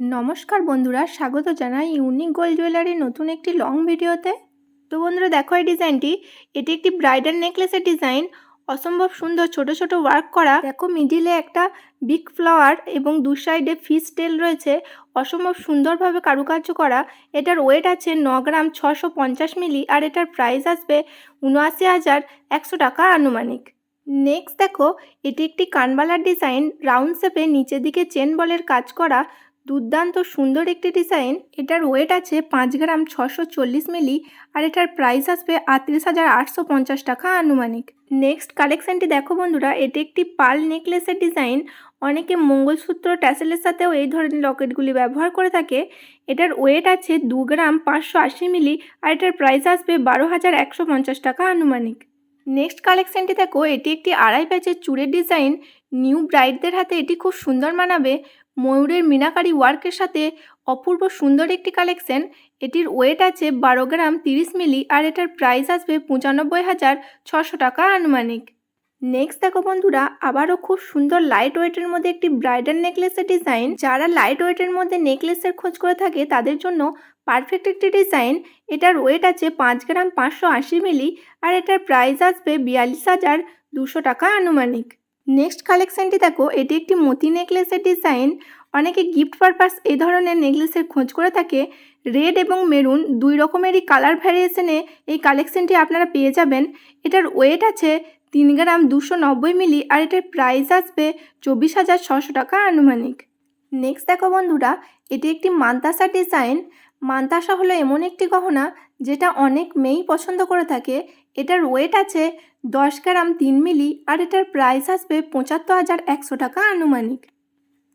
নমস্কার বন্ধুরা, স্বাগত জানাই ইউনিক গোল্ড জুয়েলারির নতুন একটি লং ভিডিওতে তো বন্ধুরা, দেখো এই ডিজাইনটি এটি একটি ব্রাইডাল নেকলেসের ডিজাইন অসম্ভব সুন্দর ছোট ছোট ওয়ার্ক করা। দেখো মিডিলে একটা বিগ ফ্লাওয়ার এবং দু সাইডে ফিস টেল রয়েছে। অসম্ভব সুন্দরভাবে কারুকার্য করা। এটার ওয়েট আছে ন গ্রাম ছশো পঞ্চাশ মিলি আর এটার প্রাইস আসবে উনআশি হাজার একশো টাকা আনুমানিক। নেক্সট দেখো, এটি একটি কানবালার ডিজাইন রাউন্ড শেপে নিচের দিকে চেন বলের কাজ করা। দুর্দান্ত সুন্দর একটি ডিজাইন এটার ওয়েট আছে পাঁচ গ্রাম ছশো চল্লিশ মিলি আর এটার প্রাইস আসবে আটত্রিশ হাজার আটশো পঞ্চাশ টাকা আনুমানিক। নেক্সট কালেকশানটি দেখো বন্ধুরা, এটি একটি পাল নেকলেসের ডিজাইন অনেকে মঙ্গলসূত্র ট্যাসেলের সাথেও এই ধরনের লকেটগুলি ব্যবহার করে থাকে। এটার ওয়েট আছে দু গ্রাম পাঁচশো আশি মিলি আর এটার প্রাইস আসবে বারো হাজার একশো পঞ্চাশ টাকা আনুমানিক। নেক্সট কালেকশানটি দেখো, এটি একটি আড়াই প্যাচের চুড়ের ডিজাইন নিউ ব্রাইডদের হাতে এটি খুব সুন্দর মানাবে। ময়ূরের মিনাকারি ওয়ার্কের সাথে অপূর্ব সুন্দর একটি কালেকশন। এটির ওয়েট আছে বারো গ্রাম তিরিশ মিলি আর এটার প্রাইস আসবে পঁচানব্বই হাজার ছশো টাকা আনুমানিক। নেক্সট দেখো বন্ধুরা, আবারও খুব সুন্দর লাইট ওয়েটের মধ্যে একটি ব্রাইডাল নেকলেসের ডিজাইন যারা লাইট ওয়েটের মধ্যে নেকলেসের খোঁজ করে থাকে, তাদের জন্য পারফেক্ট একটি ডিজাইন এটার ওয়েট আছে পাঁচ গ্রাম পাঁচশো আশি মিলি আর এটার প্রাইস আসবে বিয়াল্লিশ হাজার দুশো টাকা আনুমানিক। নেক্সট কালেকশানটি দেখো, এটি একটি মতি নেকলেসের ডিজাইন অনেকে গিফট পারপাস এই ধরনের নেকলেসের খোঁজ করে থাকে। রেড এবং মেরুন দুই রকমেরই কালার ভ্যারিয়েশনে এই কালেকশানটি আপনারা পেয়ে যাবেন। এটার ওয়েট আছে তিন গ্রাম দুশো নব্বই মিলি আর এটার প্রাইস আসবে চব্বিশ হাজার ছশো টাকা আনুমানিক। নেক্সট দেখো বন্ধুরা, এটি একটি মান্তাসা ডিজাইন মান্তাসা হলো এমন একটি গহনা যেটা অনেক মেয়েই পছন্দ করে থাকে। এটার ওয়েট আছে দশ গ্রাম তিন মিলি আর এটার প্রাইস আসবে পঁচাত্তর হাজার একশো টাকা আনুমানিক।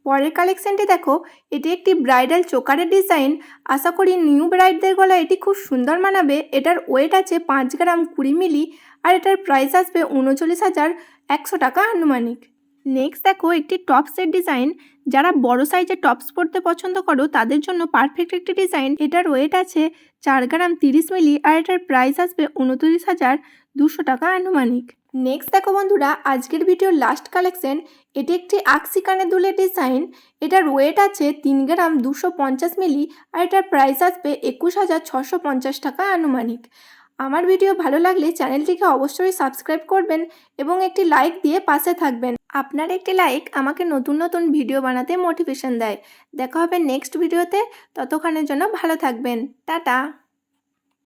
পরের কালেকশানটি দেখো, এটি একটি ব্রাইডাল চোকারের ডিজাইন আশা করি নিউ ব্রাইডদের গলা এটি খুব সুন্দর মানাবে। এটার ওয়েট আছে পাঁচ গ্রাম কুড়ি মিলি আর এটার প্রাইস আসবে উনচল্লিশ হাজার একশো টাকা আনুমানিক। নেক্সট দেখো একটি টপসের ডিজাইন যারা বড় সাইজের টপস পরতে পছন্দ করো, তাদের জন্য পারফেক্ট একটি ডিজাইন এটার ওয়েট আছে চার গ্রাম তিরিশ মিলি, আর এটার প্রাইস আসবে উনত্রিশ হাজার দুশো টাকা আনুমানিক। নেক্সট দেখো বন্ধুরা, আজকের ভিডিওর লাস্ট কালেকশন এটি একটি আকসি কানে দুলের ডিজাইন এটার ওয়েট আছে তিন গ্রাম দুশো পঞ্চাশ মিলি, আর এটার প্রাইস আসবে একুশ হাজার ছশো পঞ্চাশ টাকা আনুমানিক। আমার ভিডিও ভালো লাগলে চ্যানেলটিকে অবশ্যই সাবস্ক্রাইব করবেন এবং একটি লাইক দিয়ে পাশে থাকবেন। আপনার একটি লাইক আমাকে নতুন নতুন ভিডিও বানাতে মোটিভেশন দেয়। দেখা হবে নেক্সট ভিডিওতে। ততক্ষণের জন্য ভালো থাকবেন। টাটা।